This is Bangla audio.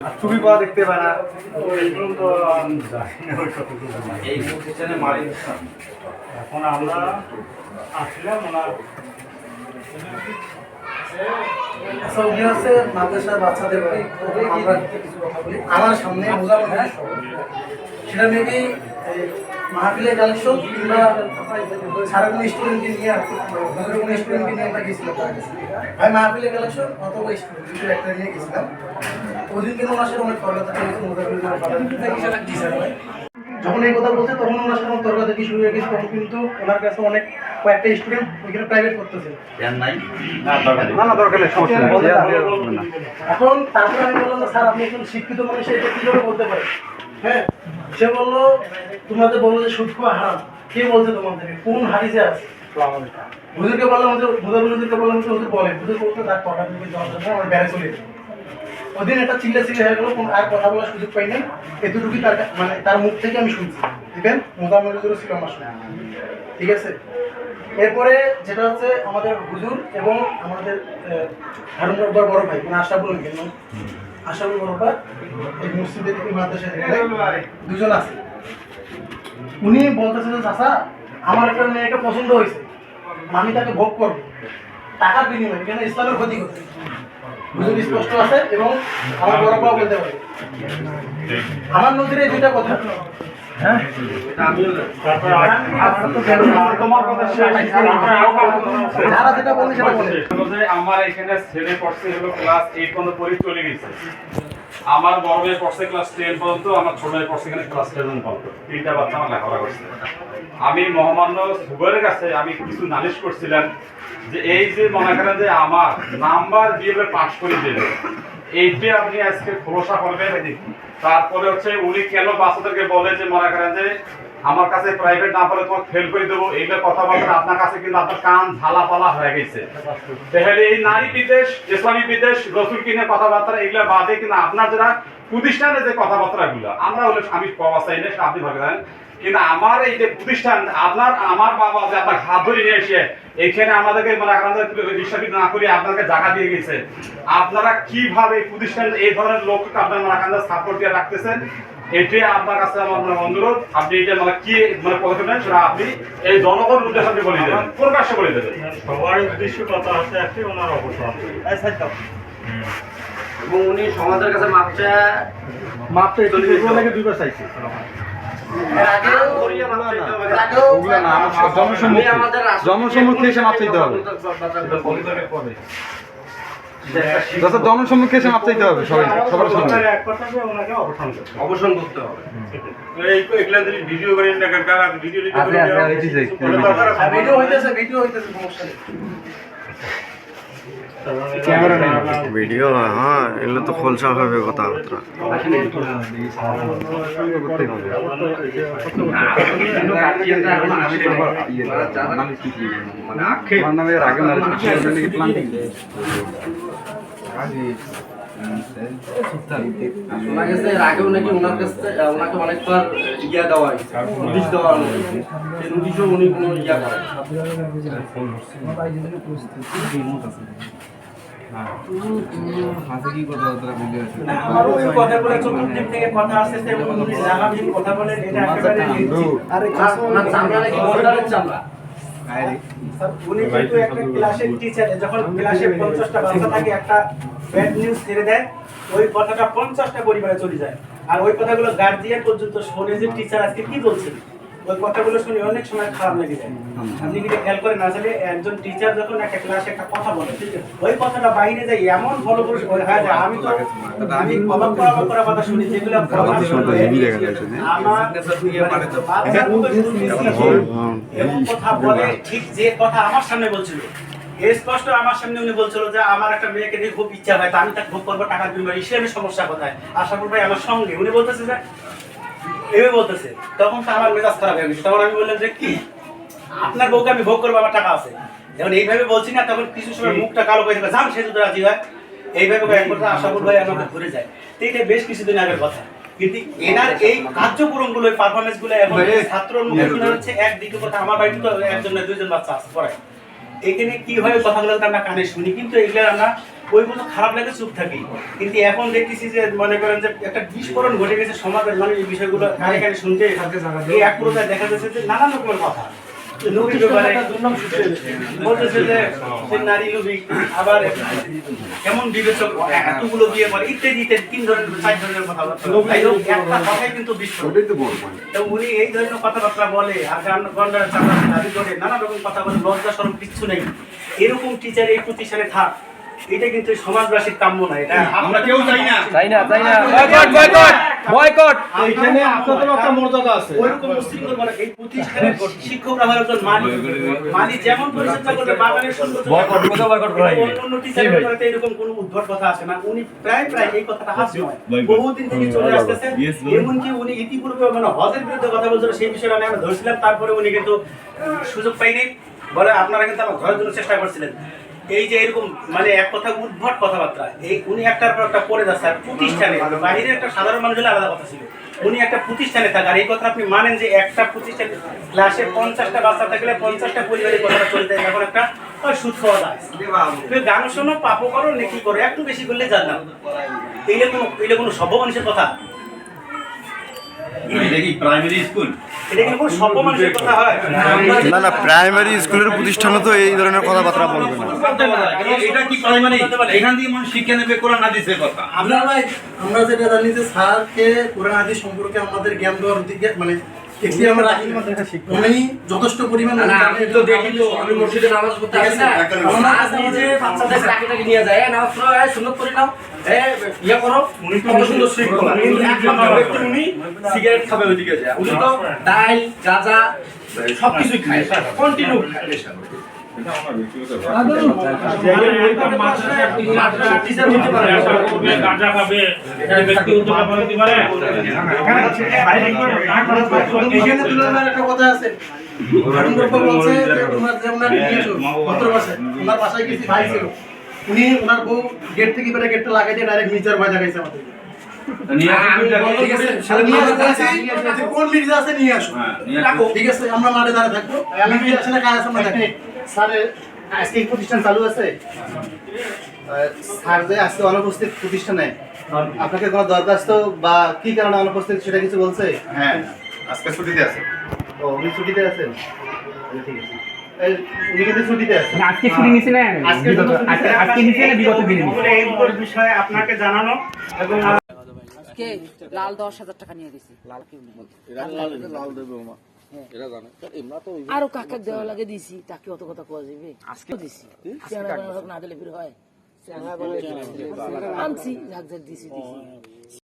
ছবি পাওয়া দেখতে পায় না। তো এখন আমরা আসলাম ওনার আমরা সামনে সেটা মেবি মাহফিলের কালেকশন কিংবা সারা কোনো স্টুডেন্টকে নিয়ে আর আমাদের কোনো স্টুডেন্টকে নিয়ে আমরা গেছিলাম। ভাই মাহফিলের কালেকশন অথবা স্টুডেন্ট একটা নিয়ে গেছিলাম। ওদিন কিন্তু ওনার সাথে অনেক তর্কাতর্কি হয়েছে মোজাফিল যখন এই কথা বলছে তখন ওনার সাথে তর্কাতর্কি শুরু হয়ে গেছে তখন কিন্তু ওনার কাছে অনেক কয়েকটা স্টুডেন্ট ওইখানে প্রাইভেট করতেছে। না না দরকার নেই সমস্যা নেই। এখন তারপরে আমি বললাম স্যার আপনি একজন শিক্ষিত মানুষ এটা কীভাবে বলতে পারেন? হ্যাঁ? সে বলল, তোমাদের বলল যে সুদ খাওয়া হারাম। কে বলছে তোমাদেরকে? কোন হাদিসে আছে? হুজুরকে বললাম যে হুজুর হুজুরকে বললাম যে হুজুর বলে। হুজুর বলতে তার কথা তুমি জবাব আমার বেড়ে চলে ওদিন একটা চিল্লা চিল্লা হয়ে গেলো আর কথা বলার সুযোগ পাই নাই। এতটুকুই তার মানে তার মুখ থেকে আমি শুনছি। দেখবেন মোজাম্মেল হুজুরও ছিল আমার সঙ্গে। ঠিক আছে? এরপরে যেটা হচ্ছে, আমাদের হুজুর এবং আমাদের হারুন রব্বার বড় ভাই মানে আশরাফুল আশরাফুল বড়বা এই মসজিদের এই দুজন আছে। উনি বলতেছেন চাষা আমার একটা পছন্দ হয়েছে। আমি তাকে ভোগ করব। টাকার বিনিময়ে, কেন ইসলামের ক্ষতি করছে বুঝুন স্পষ্ট আছে এবং আমার বড় বলতে পারে। আমার এই দুইটা কথা। আমার এখানে ছেলে পড়ছে হলো ক্লাস এইট পর্যন্ত পড়ে চলে গেছে। আমার বড় মেয়ে পড়ছে ক্লাস টেন পর্যন্ত, আমার ছোট মেয়ে পড়ছে এখানে ক্লাস টেন পর্যন্ত। তিনটা বাচ্চা আমার লেখাপড়া করছে। আমি মহামান্য সুগারের কাছে আমি কিছু নালিশ করছিলাম যে এই যে মনে করেন যে আমার নাম্বার দিয়ে পাশ করে দেবে এইটা আপনি আজকে করবেন তারপরে হচ্ছে উনি কেন বাচ্চাদেরকে বলে যে, মনে করেন যে, আমার কাছে প্রাইভেট না ফেল করে দেবো। আপনার কাছে কিন্তু আপনার কান ঝালা পালা হয়ে গেছে। তাহলে এই নারী বিদেশ ইসলামী বিদেশ রসুল কিনে কথাবার্তা, এগুলো বাদে কিন্তু আপনার যারা প্রতিষ্ঠানের যে কথাবার্তা গুলো আমরা হলে আমি পাওয়া চাই না আপনি ভাবে কিন্তু আমার এই যে প্রতিষ্ঠান, আপনার, আমার বাবা যে আপনার হাত ধরে নিয়ে এসে এখানে আমাদেরকে মানে আপনাদের বিশ্বাসিত না করে আপনাকে জায়গা দিয়ে গেছে। আপনারা কীভাবে প্রতিষ্ঠান এই ধরনের লোককে আপনার মানে আপনাদের সাপোর্ট দিয়ে রাখতেছেন এটাই আপনার কাছে আমার অনুরোধ। আপনি এটা মানে কি মানে পদক্ষেপ নেন সেটা আপনি এই জনগণ উদ্দেশ্যে আপনি বলে দেবেন প্রকাশ্যে বলে দেবেন। সবার উদ্দেশ্য কথা আছে একটি ওনার অবসর এবং উনি সমাজের কাছে মাপটা মাপটা নাকি দুইবার চাইছে জনসম্মুখে। এসে মাপ চাইতে হবে। যত জনসম্মুখে এসে মাপ চাইতে হবে সবাই সবার সামনে সরকারের এক কথা যে ওনাকে অবসান করতে হবে। ভিডিও করেন না কারণ ভিডিও দিতে আছে, আছে, আছে, এই যে, বলে দরকার আছে। আর ভিডিও হইতেছে ভিডিও হইতেছে সমস্যা নেই। ভিডিও হ্যাঁ এগুলো তো খোলসা হবে কথাবার্তা। আগে শোনা গেছে এর আগেও নাকি ওনার কাছে ওনাকে অনেকবার ইয়া দেওয়া হয়েছে নোটিশ দেওয়া হয়েছে সেই নোটিশও কোনো ইয়া করেন চামড়া উনি কিন্তু একটা ক্লাসের টিচার যখন ক্লাসে পঞ্চাশটা বাচ্চা থাকে একটা ব্যাড নিউজ ছেড়ে দেয় ওই কথাটা পঞ্চাশটা পরিবারে চলে যায়। আর ওই কথাগুলো গার্জিয়ান পর্যন্ত শোনে যে টিচার আজকে কি বলছেন? ওই কথাগুলো শুনে অনেক সময় খারাপ লেগে যায়। আপনি কি খেয়াল করেন আসলে একজন টিচার যখন একটা ক্লাসে একটা কথা বলে ঠিক ওই কথাটা বাইরে যায় এমন ভালো করে হয়ে যায় আমি তো আমি অবাক করা অবাক করা কথা শুনি যেগুলো আমার শুনতে হেভি দেখা যাচ্ছে, না? আমার বাচ্চার মতো শুনেছি এবং কথা বলে ঠিক যে কথা আমার সামনে বলছিল। স্পষ্ট আমার সামনে উনি বলছিল যে আমার একটা মেয়েকে নিয়ে খুব ইচ্ছা হয় তা আমি তাকে ভোগ করব টাকার বিনিময়ে সমস্যা কোথায়? আশাপুর ভাই আমার সঙ্গে উনি বলতেছে যে এভাবে বলতেছে। তখন তো আমার মেজাজ খারাপ হয়ে গেছে। তখন আমি বললাম যে কি? আপনার বউকে আমি ভোগ করব আমার টাকা আছে। যখন এইভাবে বলছি না তখন কিছু সময় মুখটা কালো করে যাবে। যান সে যদি রাজি হয় এইভাবে এক কথা আশাপুর ভাই আমাকে ঘুরে যায়। তো এটা বেশ কিছুদিন আগের কথা। কিন্তু এনার এই কার্যক্রমগুলো এখন ছাত্রর মুখে শুনে হচ্ছে এক দ্বিতীয় কথা আমার বাড়িতে তো একজন দুইজন বাচ্চা আছে পড়ায়। এখানে কি হয় কথাগুলো তো আমরা কানে শুনি কিন্তু এগুলো আমরা ওই মতো খারাপ লাগে চুপ থাকি। কিন্তু এখন দেখতেছি যে মনে করেন যে একটা বিস্ফোরণ ঘটে গেছে সমাজের মানে এই বিষয়গুলো কানে কানে শুনতে। এই এক দেখা যাচ্ছে যে নানান রকমের কথা। নদীর ব্যাপারে বলতেছে যে নারী লোভী আবার কেমন বিবেচক এতগুলো বিয়ে করে ইত্যাদি ইত্যাদি তিন ধরনের চার ধরনের কথা একটা কথাই কিন্তু বিস্ফোরণ তো উনি এই ধরনের কথাবার্তা বলে আর গান গন্ডার চাপা দাবি করে নানা রকম কথা বলে লজ্জা সরম কিচ্ছু নেই। এরকম টিচার এই প্রতিষ্ঠানে থাক এটা কিন্তু সমাজবাসীর কাম্য না এটা আমরা কেউ চাই না। তাই না তাই না। বয়কট। এইখানে আপনাদের একটা মর্যাদা আছে। ওইরকম উশৃঙ্খল মানে এই প্রতিষ্ঠানের শিক্ষকরা একজন মালিক মালিক যেমন পরিচর্যা করবে বাগানের সৌন্দর্য বয়কট কোথাও বয়কট করা হয়নি। অন্য টিচারের এরকম কোনো উদ্ভট কথা আসে না। উনি প্রায় প্রায় এই কথাটা হাসি হয়। বহুদিন থেকে চলে আসতেছে। এমনকি উনি ইতিপূর্বে মানে হজের বিরুদ্ধে কথা বলছিল সেই বিষয়টা নিয়ে আমরা ধরছিলাম। তারপরে উনি কিন্তু সুযোগ পাইনি। বলে আপনারা কিন্তু আমার ঘরের জন্য চেষ্টা করছিলেন। এই যে এরকম মানে এক কথা উদ্ভট কথাবার্তা, এই উনি একটার পর একটা পড়ে যাচ্ছে, আর প্রতিষ্ঠানে বাইরে একটা সাধারণ মানুষ আলাদা কথা ছিল। উনি একটা প্রতিষ্ঠানে থাকে, আর এই কথা আপনি মানেন যে একটা প্রতিষ্ঠানে ক্লাসে পঞ্চাশটা বাচ্চা থাকলে পঞ্চাশটা পরিবারের কথাটা চলতে এখন একটা সুদ খাওয়া যায়। গান শোনো, পাপও করো, নেকি করো, একটু বেশি করলে জানলাম এইলে কোনো এইলে কোনো সভ্য মানুষের কথা। কি প্রাইমারি স্কুল হয়। না না প্রাইমারি স্কুলের প্রতিষ্ঠানে তো এই ধরনের কথাবার্তা বলবে না। এটা কি প্রাইমারি এখান থেকে মানুষ শিক্ষা নেবে কোরআন হাদিসের কথা। আমরা আমরা যেটা জানি যে স্যারকে কোরআন আদি সম্পর্কে আমাদের জ্ঞান দেওয়ার দিকে মানে এটি আমরা রাখি উনি যথেষ্ট পরিমাণ আমি তো দেখি তো আমি মসজিদে নামাজ পড়তে আসি না। আমরা নিজে বাচ্চাদের টাকে নিয়ে যায়। এই নামাজ পড়ো এই নাও। ইয়ে করো। উনি কত সুন্দর শৃঙ্খলা। কিন্তু উনি সিগারেট খাবে ওইদিকে যায়। উনি তো ডাল গাঁজা সবকিছুই খায়। কন্টিনিউ খায় একটা কথা আছে তোমার বাসায় কিছু ভাই ছিল উনি ওনার বউ গেট থেকে বেরে গেটটা লাগাই দিয়ে ডাইরেক্ট মির্জার ভয় দেখাইছে আমাদের কোন মির্জা আছে নিয়ে আসো। ঠিক আছে আমরা মাঠে দাঁড়িয়ে থাকব। মির্জা আছে না কাজ আছে আমরা দেখি স্যার আজকে প্রতিষ্ঠান চালু আছে? স্যার যে আজকে অনুপস্থিত প্রতিষ্ঠানে আপনাকে কোনো দরখাস্ত বা কি কারণে অনুপস্থিত সেটা কিছু বলছে? হ্যাঁ আজকে ছুটিতে আছে। ও উনি ছুটিতে আছেন? ঠিক আছে। এই, উনি কিন্তু ছুটিতে আছেন। আজকে ছুটি নিছিলেন আজকে আজকে আছে। না বিগত দিনে? বিষয়ে আপনাকে জানানো এবং লাল দশ হাজার টাকা নিয়ে গেছি আরও কাক দেওয়া লাগে দিছি তাকে অত কথা কোয়া যাবে আজকে দিছি। আজকে না দিলে ফির হয়। আনছি ঝাঁকঝাক দিছি দিছি।